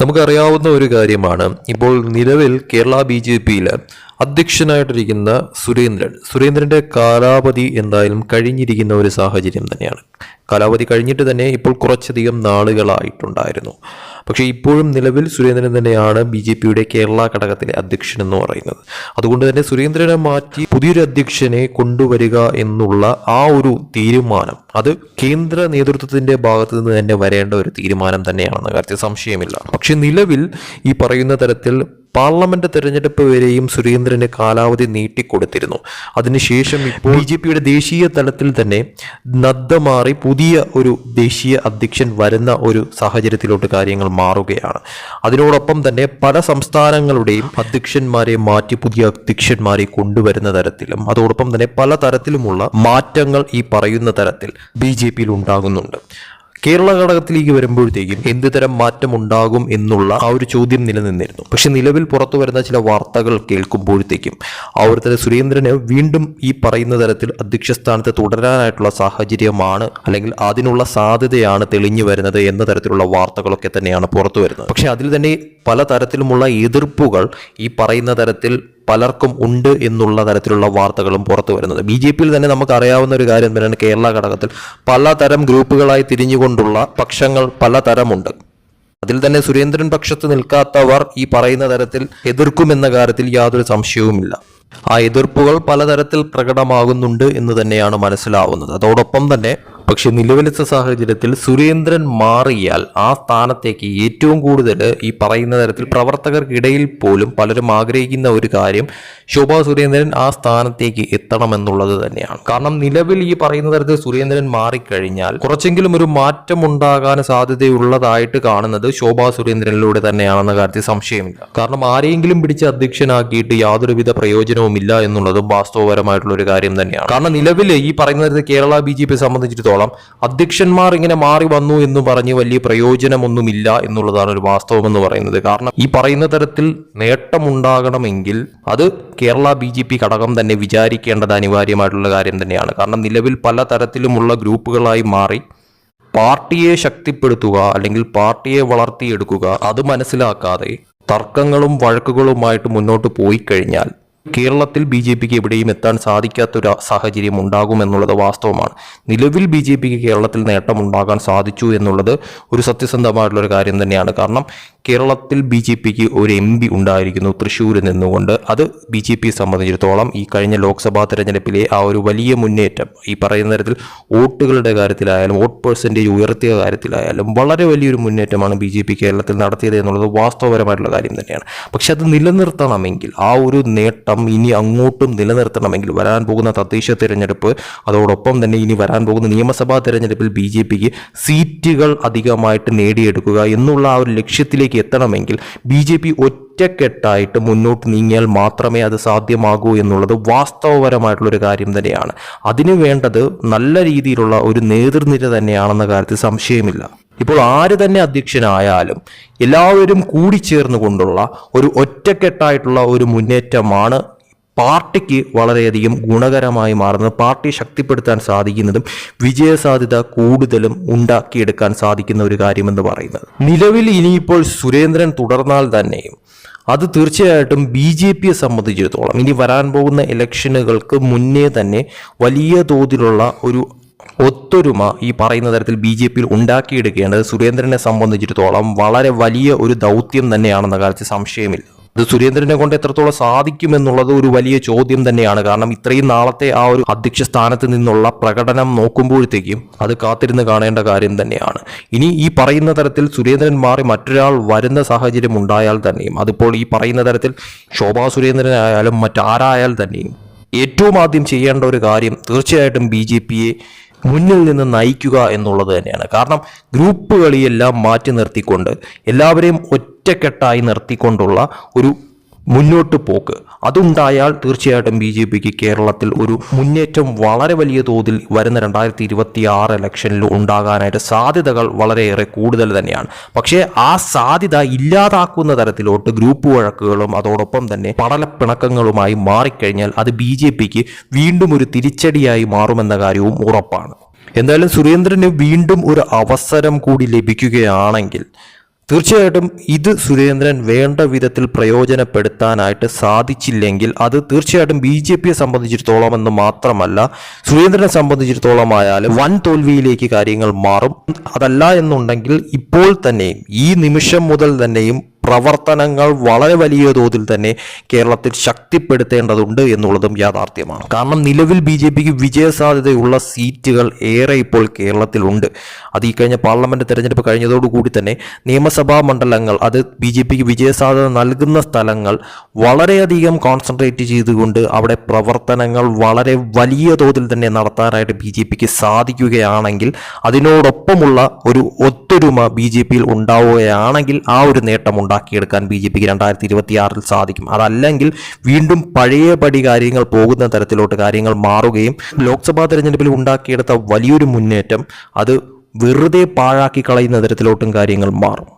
നമുക്കറിയാവുന്ന ഒരു കാര്യമാണ്. ഇപ്പോൾ നിലവിൽ കേരള ബി ജെ പിയിൽ അധ്യക്ഷനായിട്ടിരിക്കുന്ന സുരേന്ദ്രൻ. സുരേന്ദ്രന്റെ കാലാവധി എന്തായാലും കഴിഞ്ഞിരിക്കുന്ന ഒരു സാഹചര്യം തന്നെയാണ്. കാലാവധി കഴിഞ്ഞിട്ട് തന്നെ ഇപ്പോൾ കുറച്ചധികം നാളുകളായിട്ടുണ്ടായിരുന്നു. പക്ഷേ ഇപ്പോഴും നിലവിൽ സുരേന്ദ്രൻ തന്നെയാണ് ബി ജെ പിയുടെ കേരള ഘടകത്തിലെ അധ്യക്ഷൻ എന്ന് പറയുന്നത്. അതുകൊണ്ട് തന്നെ സുരേന്ദ്രനെ മാറ്റി പുതിയൊരു അധ്യക്ഷനെ കൊണ്ടുവരിക എന്നുള്ള ആ ഒരു തീരുമാനം അത് കേന്ദ്ര നേതൃത്വത്തിന്റെ ഭാഗത്തു നിന്ന് തന്നെ വരേണ്ട ഒരു തീരുമാനം തന്നെയാണെന്ന കാര്യത്തിൽ സംശയമില്ല. പക്ഷേ നിലവിൽ ഈ പറയുന്ന തരത്തിൽ പാർലമെന്റ് തെരഞ്ഞെടുപ്പ് വരെയും സുരേന്ദ്രന് കാലാവധി നീട്ടിക്കൊടുത്തിരുന്നു. അതിനുശേഷം ഇപ്പോൾ ബി ജെ പിയുടെ ദേശീയ തലത്തിൽ തന്നെ നദ്ദ മാറി പുതിയ ഒരു ദേശീയ അധ്യക്ഷൻ വരുന്ന ഒരു സാഹചര്യത്തിലോട്ട് കാര്യങ്ങൾ മാറുകയാണ്. അതിനോടൊപ്പം തന്നെ പല സംസ്ഥാനങ്ങളുടെയും അധ്യക്ഷന്മാരെ മാറ്റി പുതിയ അധ്യക്ഷന്മാരെ കൊണ്ടുവരുന്ന തരത്തിലും അതോടൊപ്പം തന്നെ പല തരത്തിലുമുള്ള മാറ്റങ്ങൾ ഈ പറയുന്ന തരത്തിൽ ബി ജെ പിയിൽ ഉണ്ടാകുന്നുണ്ട്. കേരള ഘടകത്തിലേക്ക് വരുമ്പോഴത്തേക്കും എന്ത് തരം മാറ്റം ഉണ്ടാകും എന്നുള്ള ആ ഒരു ചോദ്യം നിലനിന്നിരുന്നു. പക്ഷെ നിലവിൽ പുറത്തു വരുന്ന ചില വാർത്തകൾ കേൾക്കുമ്പോഴത്തേക്കും ആ ഒരു തരം സുരേന്ദ്രന് വീണ്ടും ഈ പറയുന്ന തരത്തിൽ അധ്യക്ഷ സ്ഥാനത്ത് തുടരാനായിട്ടുള്ള സാഹചര്യമാണ് അല്ലെങ്കിൽ അതിനുള്ള സാധ്യതയാണ് തെളിഞ്ഞു വരുന്നത് എന്ന തരത്തിലുള്ള വാർത്തകളൊക്കെ തന്നെയാണ് പുറത്തു വരുന്നത്. പക്ഷെ അതിൽ തന്നെ പല തരത്തിലുമുള്ള എതിർപ്പുകൾ ഈ പറയുന്ന തരത്തിൽ പലർക്കും ഉണ്ട് എന്നുള്ള തരത്തിലുള്ള വാർത്തകളും പുറത്തു വരുന്നത് ബി ജെ പിയിൽ തന്നെ നമുക്ക് അറിയാവുന്ന ഒരു കാര്യം തന്നെയാണ് കേരള ഘടകത്തിൽ പലതരം ഗ്രൂപ്പുകളായി തിരിഞ്ഞുകൊണ്ടുള്ള പക്ഷങ്ങൾ പലതരമുണ്ട്. അതിൽ തന്നെ സുരേന്ദ്രൻ പക്ഷത്ത് നിൽക്കാത്തവർ ഈ പറയുന്ന തരത്തിൽ എതിർക്കുമെന്ന കാര്യത്തിൽ യാതൊരു സംശയവുമില്ല. ആ എതിർപ്പുകൾ പലതരത്തിൽ പ്രകടമാകുന്നുണ്ട് എന്ന് തന്നെയാണ് മനസ്സിലാവുന്നത്. അതോടൊപ്പം തന്നെ പക്ഷെ നിലവിലത്തെ സാഹചര്യത്തിൽ സുരേന്ദ്രൻ മാറിയാൽ ആ സ്ഥാനത്തേക്ക് ഏറ്റവും കൂടുതൽ ഈ പറയുന്ന തരത്തിൽ പ്രവർത്തകർക്കിടയിൽ പോലും പലരും ആഗ്രഹിക്കുന്ന ഒരു കാര്യം ശോഭാ സുരേന്ദ്രൻ ആ സ്ഥാനത്തേക്ക് എത്തണമെന്നുള്ളത് തന്നെയാണ്. കാരണം നിലവിൽ ഈ പറയുന്ന തരത്തിൽ സുരേന്ദ്രൻ മാറിക്കഴിഞ്ഞാൽ കുറച്ചെങ്കിലും ഒരു മാറ്റം ഉണ്ടാകാൻ സാധ്യതയുള്ളതായിട്ട് കാണുന്നത് ശോഭാ സുരേന്ദ്രനിലൂടെ തന്നെയാണെന്ന കാര്യത്തിൽ സംശയമില്ല. കാരണം ആരെയെങ്കിലും പിടിച്ച് അധ്യക്ഷനാക്കിയിട്ട് യാതൊരുവിധ പ്രയോജനവുമില്ല എന്നുള്ളതും വാസ്തവപരമായിട്ടുള്ള ഒരു കാര്യം തന്നെയാണ്. കാരണം നിലവിൽ ഈ പറയുന്ന തരത്തിൽ കേരള ബി ജെ പി സംബന്ധിച്ചിടത്തോളം അധ്യക്ഷന്മാർ ഇങ്ങനെ മാറി വന്നു എന്ന് പറഞ്ഞ് വലിയ പ്രയോജനമൊന്നുമില്ല എന്നുള്ളതാണ് ഒരു വാസ്തവം എന്ന് പറയുന്നത്. കാരണം ഈ പറയുന്ന തരത്തിൽ നേട്ടമുണ്ടാകണമെങ്കിൽ അത് കേരള ബി ജെ പി ഘടകം തന്നെ വിചാരിക്കേണ്ടത് അനിവാര്യമായിട്ടുള്ള കാര്യം തന്നെയാണ്. കാരണം നിലവിൽ പല തരത്തിലുമുള്ള ഗ്രൂപ്പുകളായി മാറി പാർട്ടിയെ ശക്തിപ്പെടുത്തുക അല്ലെങ്കിൽ പാർട്ടിയെ വളർത്തിയെടുക്കുക അത് മനസ്സിലാക്കാതെ തർക്കങ്ങളും വഴക്കുകളുമായിട്ട് മുന്നോട്ട് പോയി കഴിഞ്ഞാൽ കേരളത്തിൽ ബി ജെ പിക്ക് എവിടെയും എത്താൻ സാധിക്കാത്തൊരു സാഹചര്യം ഉണ്ടാകുമെന്നുള്ളത് വാസ്തവമാണ്. നിലവിൽ ബി ജെ പിക്ക് കേരളത്തിൽ നേട്ടമുണ്ടാകാൻ സാധിച്ചു എന്നുള്ളത് ഒരു സത്യസന്ധമായിട്ടുള്ളൊരു കാര്യം തന്നെയാണ്. കാരണം കേരളത്തിൽ ബി ജെ പിക്ക് ഒരു എം പി ഉണ്ടായിരിക്കുന്നു തൃശ്ശൂരിൽ നിന്നുകൊണ്ട്. അത് ബി ജെ പിയെ സംബന്ധിച്ചിടത്തോളം ഈ കഴിഞ്ഞ ലോക്സഭാ തെരഞ്ഞെടുപ്പിലെ ആ ഒരു വലിയ മുന്നേറ്റം ഈ പറയുന്ന തരത്തിൽ വോട്ടുകളുടെ കാര്യത്തിലായാലും വോട്ട് പെർസെന്റേജ് ഉയർത്തിയ കാര്യത്തിലായാലും വളരെ വലിയൊരു മുന്നേറ്റമാണ് ബി ജെ പി കേരളത്തിൽ നടത്തിയത് എന്നുള്ളത് വാസ്തവപരമായിട്ടുള്ള കാര്യം തന്നെയാണ്. പക്ഷെ അത് നിലനിർത്തണമെങ്കിൽ ആ ഒരു നേട്ടം ഇനി അങ്ങോട്ടും നിലനിർത്തണമെങ്കിൽ വരാൻ പോകുന്ന തദ്ദേശ തിരഞ്ഞെടുപ്പ് അതോടൊപ്പം തന്നെ ഇനി വരാൻ പോകുന്ന നിയമസഭാ തിരഞ്ഞെടുപ്പിൽ ബി ജെ പിക്ക് സീറ്റുകൾ അധികമായിട്ട് നേടിയെടുക്കുക എന്നുള്ള ആ ഒരു ലക്ഷ്യത്തിലേക്ക് എത്തണമെങ്കിൽ ബി ജെ പി ഒറ്റക്കെട്ടായിട്ട് മുന്നോട്ട് നീങ്ങിയാൽ മാത്രമേ അത് സാധ്യമാകൂ എന്നുള്ളത് വാസ്തവപരമായിട്ടുള്ളൊരു കാര്യം തന്നെയാണ്. അതിനു വേണ്ടത് നല്ല രീതിയിലുള്ള ഒരു നേതൃനിര തന്നെയാണെന്ന കാര്യത്തിൽ സംശയമില്ല. ഇപ്പോൾ ആര് തന്നെ അധ്യക്ഷനായാലും എല്ലാവരും കൂടിച്ചേർന്നുകൊണ്ടുള്ള ഒരു ഒറ്റക്കെട്ടായിട്ടുള്ള ഒരു മുന്നേറ്റമാണ് പാർട്ടിക്ക് വളരെയധികം ഗുണകരമായി മാറുന്നത്. പാർട്ടി ശക്തിപ്പെടുത്താൻ സാധിക്കുന്നതും വിജയസാധ്യത കൂടുതലും ഉണ്ടാക്കിയെടുക്കാൻ സാധിക്കുന്ന ഒരു കാര്യമെന്ന് പറയുന്നത്. നിലവിൽ ഇനിയിപ്പോൾ സുരേന്ദ്രൻ തുടർന്നാൽ തന്നെയും അത് തീർച്ചയായിട്ടും ബി ജെ പിയെ സംബന്ധിച്ചിടത്തോളം ഇനി വരാൻ പോകുന്ന ഇലക്ഷനുകൾക്ക് മുന്നേ തന്നെ വലിയ തോതിലുള്ള ഒരു ഒത്തൊരുമ ഈ പറയുന്ന തരത്തിൽ ബി ജെ പിയിൽ ഉണ്ടാക്കിയെടുക്കേണ്ടത് സുരേന്ദ്രനെ സംബന്ധിച്ചിടത്തോളം വളരെ വലിയ ഒരു ദൗത്യം തന്നെയാണെന്ന കാര്യത്തിൽ സംശയമില്ല. അത് സുരേന്ദ്രനെ കൊണ്ട് എത്രത്തോളം സാധിക്കുമെന്നുള്ളത് ഒരു വലിയ ചോദ്യം തന്നെയാണ്. കാരണം ഇത്രയും നാളത്തെ ആ ഒരു അധ്യക്ഷ സ്ഥാനത്ത് നിന്നുള്ള പ്രകടനം നോക്കുമ്പോഴത്തേക്കും അത് കാത്തിരുന്ന് കാണേണ്ട കാര്യം തന്നെയാണ്. ഇനി ഈ പറയുന്ന തരത്തിൽ സുരേന്ദ്രൻ മാറി മറ്റൊരാൾ വരുന്ന സാഹചര്യം ഉണ്ടായാൽ തന്നെയും അതിപ്പോൾ ഈ പറയുന്ന തരത്തിൽ ശോഭാ സുരേന്ദ്രനായാലും മറ്റാരായാൽ തന്നെയും ഏറ്റവും ആദ്യം ചെയ്യേണ്ട ഒരു കാര്യം തീർച്ചയായിട്ടും ബി ജെ പിയെ മുന്നിൽ നിന്ന് നയിക്കുക എന്നുള്ളത് തന്നെയാണ്. കാരണം ഗ്രൂപ്പ് കളിയെല്ലാം മാറ്റി നിർത്തിക്കൊണ്ട് എല്ലാവരെയും ഒറ്റക്കെട്ടായി നിർത്തിക്കൊണ്ടുള്ള ഒരു മുന്നോട്ട് പോക്ക്. അതുണ്ടായാൽ തീർച്ചയായിട്ടും ബി ജെ പിക്ക് കേരളത്തിൽ ഒരു മുന്നേറ്റം വളരെ വലിയ തോതിൽ വരുന്ന രണ്ടായിരത്തി ഇരുപത്തി ആറ് ഇലക്ഷനിൽ ഉണ്ടാകാനായിട്ട് സാധ്യതകൾ വളരെയേറെ കൂടുതൽ തന്നെയാണ്. പക്ഷേ ആ സാധ്യത ഇല്ലാതാക്കുന്ന തരത്തിലോട്ട് ഗ്രൂപ്പ് വഴക്കുകളും അതോടൊപ്പം തന്നെ പടലപ്പിണക്കങ്ങളുമായി മാറിക്കഴിഞ്ഞാൽ അത് ബി ജെ പിക്ക് വീണ്ടും ഒരു തിരിച്ചടിയായി മാറുമെന്ന കാര്യവും ഉറപ്പാണ്. എന്തായാലും സുരേന്ദ്രന് വീണ്ടും ഒരു അവസരം കൂടി ലഭിക്കുകയാണെങ്കിൽ തീർച്ചയായിട്ടും ഇത് സുരേന്ദ്രൻ വേണ്ട വിധത്തിൽ പ്രയോജനപ്പെടുത്താനായിട്ട് സാധിച്ചില്ലെങ്കിൽ അത് തീർച്ചയായിട്ടും ബി ജെ പിയെ സംബന്ധിച്ചിടത്തോളം എന്ന് മാത്രമല്ല സുരേന്ദ്രനെ സംബന്ധിച്ചിടത്തോളം ആയാലും വൻ തോൽവിയിലേക്ക് കാര്യങ്ങൾ മാറും. അതല്ല എന്നുണ്ടെങ്കിൽ ഇപ്പോൾ തന്നെയും ഈ നിമിഷം മുതൽ തന്നെയും പ്രവർത്തനങ്ങൾ വളരെ വലിയ തോതിൽ തന്നെ കേരളത്തിൽ ശക്തിപ്പെടുത്തേണ്ടതുണ്ട് എന്നുള്ളതും യാഥാർത്ഥ്യമാണ്. കാരണം നിലവിൽ ബി ജെ പിക്ക് വിജയസാധ്യതയുള്ള സീറ്റുകൾ ഏറെ ഇപ്പോൾ കേരളത്തിലുണ്ട്. അത് ഈ കഴിഞ്ഞ പാർലമെന്റ് തെരഞ്ഞെടുപ്പ് കഴിഞ്ഞതോടുകൂടി തന്നെ നിയമസഭാ മണ്ഡലങ്ങൾ അത് ബി ജെ പിക്ക് വിജയസാധ്യത നൽകുന്ന സ്ഥലങ്ങൾ വളരെയധികം കോൺസെൻട്രേറ്റ് ചെയ്തുകൊണ്ട് അവിടെ പ്രവർത്തനങ്ങൾ വളരെ വലിയ തോതിൽ തന്നെ നടത്താനായിട്ട് ബി ജെ പിക്ക് സാധിക്കുകയാണെങ്കിൽ അതിനോടൊപ്പമുള്ള ഒരു ഒത്തൊരുമ ബി ജെ പിയിൽ ഉണ്ടാവുകയാണെങ്കിൽ ആ ഒരു നേട്ടം ഉണ്ടാക്കിയെടുക്കാൻ ബി ജെ പിക്ക് രണ്ടായിരത്തി ഇരുപത്തി ആറിൽ സാധിക്കും. അതല്ലെങ്കിൽ വീണ്ടും പഴയപടി കാര്യങ്ങൾ പോകുന്ന തരത്തിലോട്ട് കാര്യങ്ങൾ മാറുകയും ലോക്സഭാ തെരഞ്ഞെടുപ്പിൽ ഉണ്ടാക്കിയെടുത്ത വലിയൊരു മുന്നേറ്റം അത് വെറുതെ പാഴാക്കി കളയുന്ന തരത്തിലോട്ടും കാര്യങ്ങൾ മാറും.